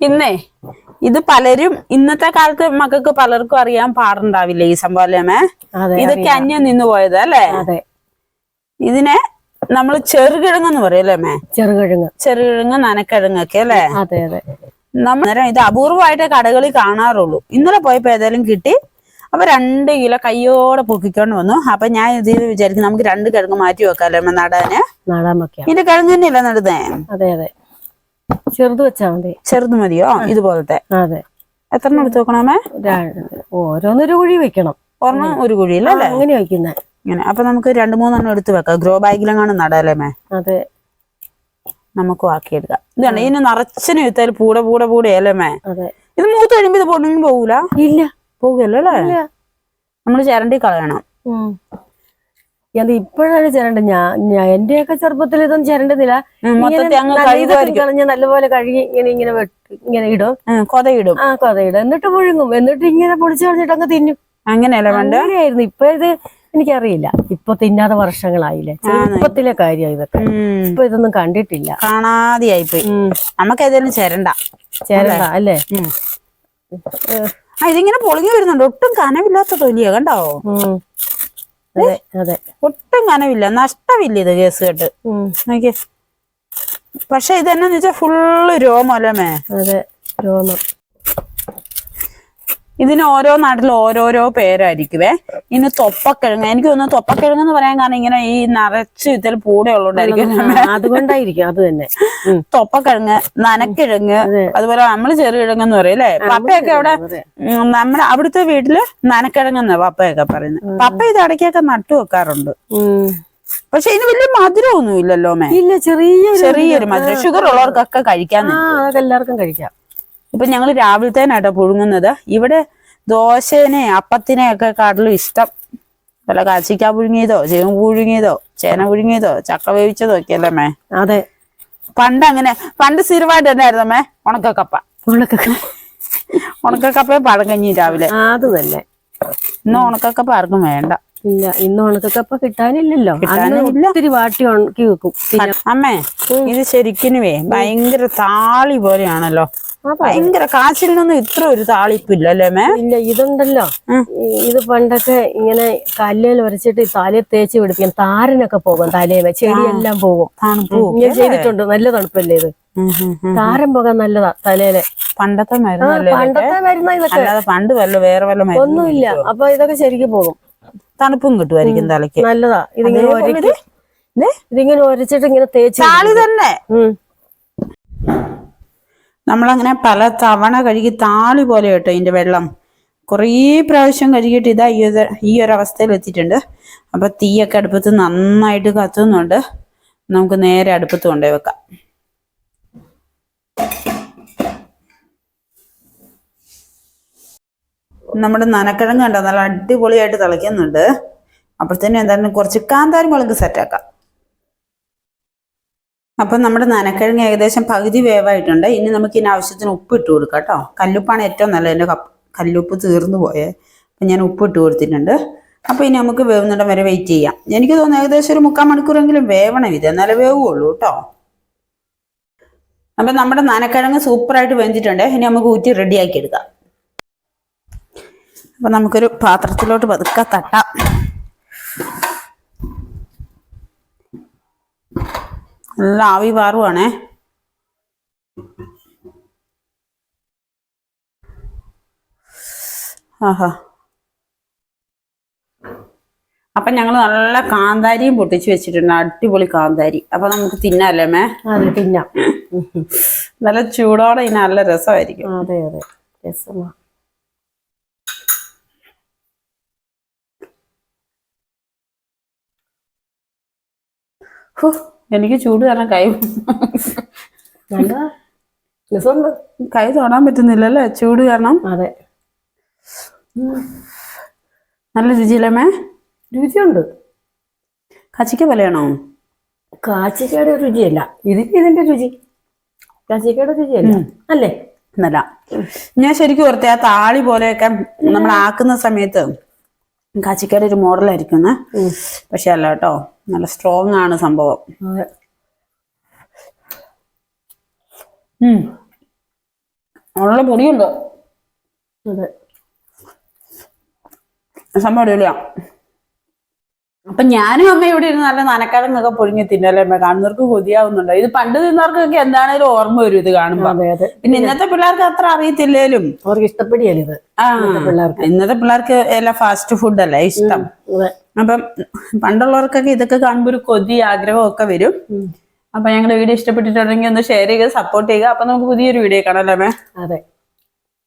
ഇന്നേ ഇത് പലരും ഇന്നത്തെ കാലത്ത് മക്കൾക്ക് പലർക്കും അറിയാൻ പാടുണ്ടാവില്ല ഈ സംഭവം അല്ലേ ഇതൊക്കെ അന്യം നിന്ന് പോയത് അല്ലേ? ഇതിനെ നമ്മൾ ചെറുകിഴങ്ങെന്ന് പറയും അല്ലേ അമ്മേ? ചെറുകിഴങ്ങ്. ചെറുകിഴങ്ങ് നനക്കിഴങ്ങൊക്കെ അല്ലേ? അതെ അതെ. നമ്മൾ ഇത് അപൂർവമായിട്ട് കടകളിൽ കാണാറുള്ളൂ. ഇന്നലെ പോയപ്പോ ഏതായാലും കിട്ടി. അപ്പൊ രണ്ട് കിലോ കയ്യോടെ പൊക്കിക്കൊണ്ട് വന്നു. അപ്പൊ ഞാൻ ഇത് വിചാരിക്കും നമുക്ക് രണ്ട് കിഴങ്ങ് മാറ്റി വെക്കാല്ലേ അമ്മ നടാന്? ഇതിന്റെ കിഴങ്ങ് തന്നെയല്ല നടുന്നേ? അതെ അതെ. ചെറുത് വെച്ചാ മതി. ചെറുത് മതിയോ? ഇതുപോലത്തെ. അതെ. എത്ര എടുത്ത് വെക്കണമേ? ഓരോന്നൊരു കുഴി വെക്കണം. ഒരെണ്ണം ഒരു കുഴിയില്ല അല്ലേ അങ്ങനെ വെക്കുന്നേ. ഇങ്ങനെ. അപ്പൊ നമുക്ക് രണ്ട് മൂന്നെണ്ണം എടുത്ത് വെക്കാം. ഗ്രോ ബാഗിലങ്ങാണ് നടാലേ മേ? അതെ. നമുക്കും ആക്കിയെടുക്കാം. ഇതാണ് ഇതിന് നിറച്ചിന് വിത്താൽ പൂടെ പൂടെ പൂടെ അല്ലേ മേ? അതെ. ഇത് മൂത്ത് കഴിയുമ്പോ ഇത് പൊണ്ണും പോകൂല ഇല്ല. പോകല്ലോ അല്ലേ? ഇല്ല. നമ്മൾ ചിരണ്ടി കളയണം. അത് ഇപ്പോഴാണ് ചിരണ്ട ഞാൻ എന്റെയൊക്കെ ചെറുപ്പത്തിൽ ഇതൊന്നും ചിരണ്ടുന്നില്ല കഴുകുമായിരിക്കും നല്ലപോലെ കഴുകി ഇങ്ങനെ ഇങ്ങനെ വെട്ടി ഇങ്ങനെ ഇടും. കൊതയിടും. ആ കൊതയിടും. എന്നിട്ട് മുഴുങ്ങും എന്നിട്ട് ഇങ്ങനെ പൊളിച്ചു കളഞ്ഞിട്ട് അങ്ങ് തിന്നും. അങ്ങനെയല്ല അങ്ങനെയായിരുന്നു. ഇപ്പൊ ഇത് എനിക്കറിയില്ല. ഇപ്പൊ തിന്നാതെ വർഷങ്ങളായില്ലേ? ചെറുപ്പത്തിലെ കാര്യം ഇതൊക്കെ. ഇപ്പൊ ഇതൊന്നും കണ്ടിട്ടില്ല. കാണാതെയായി പോയി നമുക്ക് ഏതായാലും ചേരണ്ട. ചേരണ്ട അല്ലേ. ആ ഇതിങ്ങനെ പൊളിഞ്ഞു വരുന്നുണ്ട്. ഒട്ടും കനവില്ലാത്ത തൊലിയാ കണ്ടോ. അതെ അതെ. ഒട്ടും കനവില്ല. നഷ്ടമില്ല ഇത് കേസ് കേട്ട്. നോക്കിയേ. പക്ഷെ ഇതെന്നു വെച്ചാൽ ഫുള്ള് രോമല്ലേ അതെ രോമം. ഇതിന് ഓരോ നാട്ടിൽ ഓരോരോ പേരായിരിക്കുവേ. ഇനി തൊപ്പക്കിഴങ്ങ്. എനിക്ക് തോന്നുന്നു തൊപ്പക്കിഴങ്ങ് എന്ന് പറയാൻ കാരണം ഇങ്ങനെ ഈ നിറച്ച് ഇതിൽ പൂടെ ഉള്ളതുകൊണ്ടായിരിക്കും അതുകൊണ്ടായിരിക്കും. അത് തന്നെ. തൊപ്പക്കിഴങ്ങ് നനക്കിഴങ്ങ് അതുപോലെ നമ്മൾ ചെറുകിഴങ്ങ് എന്ന് പറയും അല്ലേ? പപ്പയൊക്കെ അവിടെ നമ്മുടെ അവിടുത്തെ വീട്ടിൽ നനക്കിഴങ്ങെന്നാ പപ്പയൊക്കെ പറയുന്നത്. പപ്പ ഇത് ഇടയ്ക്കൊക്കെ നട്ടു വെക്കാറുണ്ട്. പക്ഷെ ഇതിന് വലിയ മധുരമൊന്നും ഇല്ലല്ലോ മേ. ഇല്ല ചെറിയ ചെറിയൊരു മധുരം. ഷുഗർ ഉള്ളവർക്കൊക്കെ കഴിക്കാൻ എല്ലാവർക്കും കഴിക്കാം. ഇപ്പൊ ഞങ്ങൾ രാവിലത്തേനാട്ടോ പുഴുങ്ങുന്നത്. ഇവിടെ ദോശേനെ അപ്പത്തിനെ ഒക്കെ കാട്ടിലും ഇഷ്ടം. വല്ല കാച്ചിക്ക പുഴുങ്ങിയതോ ചേമ്പ് പുഴുങ്ങിയതോ ചേന പുഴുങ്ങിയതോ ചക്ക വേവിച്ചതോ ഒക്കെ അല്ലേ മേ? അതെ. പണ്ട് അങ്ങനെ പണ്ട് സ്ഥിരമായിട്ട് എന്തായിരുന്നു മേ? ഉണക്കക്കപ്പ. ഉണക്കക്കപ്പ. ഉണക്കക്കപ്പയും പഴങ്കഞ്ഞി രാവിലെ. അത് തന്നെ. ഇന്ന് ഉണക്കക്കപ്പ ആർക്കും വേണ്ട. ഇല്ല ഇന്ന് ഉണക്കക്കപ്പ കിട്ടാനില്ലല്ലോ. ഒത്തിരി വാട്ടി ഉണക്കി വെക്കും. അമ്മേ ഇത് ശരിക്കുനുവേ ഭയങ്കര താളി പോലെയാണല്ലോ. ഭയങ്കര കാച്ചിൽ നിന്നും ഇത്ര ഒരു താളിപ്പില്ല അല്ലേ മേ? ഇല്ല ഇതുണ്ടല്ലോ. ഇത് പണ്ടൊക്കെ ഇങ്ങനെ കല്ലിൽ വരച്ചിട്ട് തലയെ തലയിൽ തേച്ച് പിടിപ്പിക്കും. താരനൊക്കെ പോകും തലയിൽ ചെടിയെല്ലാം പോകും. ഞാൻ ചെയ്തിട്ടുണ്ട്. നല്ല തണുപ്പല്ലേ ഇത്? താരൻ. താരം പോകാൻ നല്ലതാ തലയിലെ. പണ്ടത്തെ? പണ്ടത്തെ മരുന്ന ഇതൊക്കെ. പണ്ട് വല്ല വേറെ വല്ല ഒന്നുമില്ല. അപ്പൊ ഇതൊക്കെ ശരിക്കും പോകും. തണുപ്പും കിട്ടുമായിരിക്കും തലയ്ക്ക്. നല്ലതാ. ഇതിങ്ങനെ ഇതിങ്ങനെ ഒരച്ചിട്ട് ഇങ്ങനെ തേച്ച് താളി തന്നെ. നമ്മളങ്ങനെ പല തവണ കഴുകി താളി പോലെ കേട്ടോ ഇതിന്റെ വെള്ളം. കുറേ പ്രാവശ്യം കഴുകിയിട്ട് ഇതാ ഈ ഒരു ഈ ഒരു അവസ്ഥയിൽ എത്തിയിട്ടുണ്ട്. അപ്പോൾ തീയൊക്കെ അടുപ്പത്ത് നന്നായിട്ട് കത്തുന്നുണ്ട്. നമുക്ക് നേരെ അടുപ്പത്ത് കൊണ്ടുപോയി വെക്കാം. നമ്മുടെ നനക്കിഴങ്ങ് കണ്ടോ? നല്ല അടിപൊളിയായിട്ട് തിളയ്ക്കുന്നുണ്ട്. അപ്പോഴത്തേനും എന്തായാലും കുറച്ച് കാന്താരി മുളക് സെറ്റാക്കാം അപ്പം നമ്മുടെ നനക്കിഴങ്ങ് ഏകദേശം പകുതി വേവായിട്ടുണ്ട്. ഇനി നമുക്ക് ഇതിന് ആവശ്യത്തിന് ഉപ്പ് ഇട്ട് കൊടുക്കാം കേട്ടോ. കല്ലുപ്പാണ് ഏറ്റവും നല്ലത്. എന്റെ കല്ലുപ്പ് തീർന്നു പോയേ. അപ്പം ഞാൻ ഉപ്പ് ഇട്ട് കൊടുത്തിട്ടുണ്ട്. അപ്പോൾ ഇനി നമുക്ക് വേവുന്നിടം വരെ വെയിറ്റ് ചെയ്യാം. എനിക്ക് തോന്നുന്നു ഏകദേശം ഒരു മുക്കാൽ മണിക്കൂറെങ്കിലും വേവണം ഇത്. എന്നാലേ വേവുള്ളൂ കേട്ടോ. അപ്പം നമ്മുടെ നനക്കിഴങ്ങ് സൂപ്പറായിട്ട് വെന്തിട്ടുണ്ട്. ഇനി നമുക്ക് ഊറ്റി റെഡിയാക്കി എടുക്കാം. അപ്പം നമുക്കൊരു പാത്രത്തിലോട്ട് പതുക്കെ തട്ടാം. നല്ല ആവി പാറുവാണേ. ആഹാ. അപ്പൊ ഞങ്ങൾ നല്ല കാന്താരിയും പൊട്ടിച്ച് വെച്ചിട്ടുണ്ട്. അടിപൊളി കാന്താരി. അപ്പൊ നമുക്ക് തിന്നാല്ലേ മേ? അതെ തിന്നാം. നല്ല ചൂടോടെ ഇനി നല്ല രസമായിരിക്കും. അതെ അതെ. രസമാ. ഹോ, എനിക്ക് ചൂട് കാരണം കൈ രസമുണ്ട്. കൈ തൊടാൻ പറ്റുന്നില്ലല്ലേ? ചൂട് കാരണം. അതെ. നല്ല രുചിയില്ലമ്മേ രുചിയുണ്ട്. കച്ചിക്ക പോലെയാണോ? കാച്ചിക്കയുടെ രുചിയല്ല. ഇത് ഇതിന്റെ രുചി. കാച്ചിക്കയുടെ രുചിയല്ല. അല്ലേ? എന്നല്ല. ഞാൻ ശരിക്കും ഓർത്തേ ആ താളി പോലെയൊക്കെ നമ്മൾ ആക്കുന്ന സമയത്ത് കാച്ചിക്കയുടെ ഒരു മോഡലായിരിക്കും പക്ഷെ അല്ല കേട്ടോ നല്ല സ്ട്രോങ് ആണ് സംഭവം. ഉള്ള പൊടിയുണ്ട്. അതെ സംഭവം അടിപൊളിയാ. അപ്പൊ ഞാനും അമ്മ ഇവിടെ ഇരുന്ന് നല്ല നനക്കിഴങ്ങൊക്കെ പൊഴിഞ്ഞ് തിന്നല്ലേ അമ്മ? കാണുന്നവർക്ക് കൊതിയാവുന്നുണ്ട്? ഇത് പണ്ട് തിന്നവർക്കൊക്കെ എന്താണേലും ഓർമ്മ വരും ഇത് കാണുമ്പോ. പിന്നെ ഇന്നത്തെ പിള്ളേർക്ക് അത്ര അറിയത്തില്ലേലും? അവർക്ക് ഇഷ്ടപ്പെടുകയല്ല ഇത് ആ പിള്ളേർക്ക്. ഇന്നത്തെ പിള്ളേർക്ക് എല്ലാം ഫാസ്റ്റ് ഫുഡ് അല്ലേ? ഇഷ്ടം. അപ്പം പണ്ടുള്ളവർക്കൊക്കെ ഇതൊക്കെ കാണുമ്പോൾ ഒരു കൊതി ആഗ്രഹം ഒക്കെ വരും അപ്പൊ ഞങ്ങളുടെ വീഡിയോ ഇഷ്ടപ്പെട്ടിട്ടുണ്ടെങ്കിൽ ഒന്ന് ഷെയർ ചെയ്യുക സപ്പോർട്ട് ചെയ്യുക. അപ്പൊ നമുക്ക് പുതിയൊരു വീഡിയോ കാണാം അല്ലേ അതെ.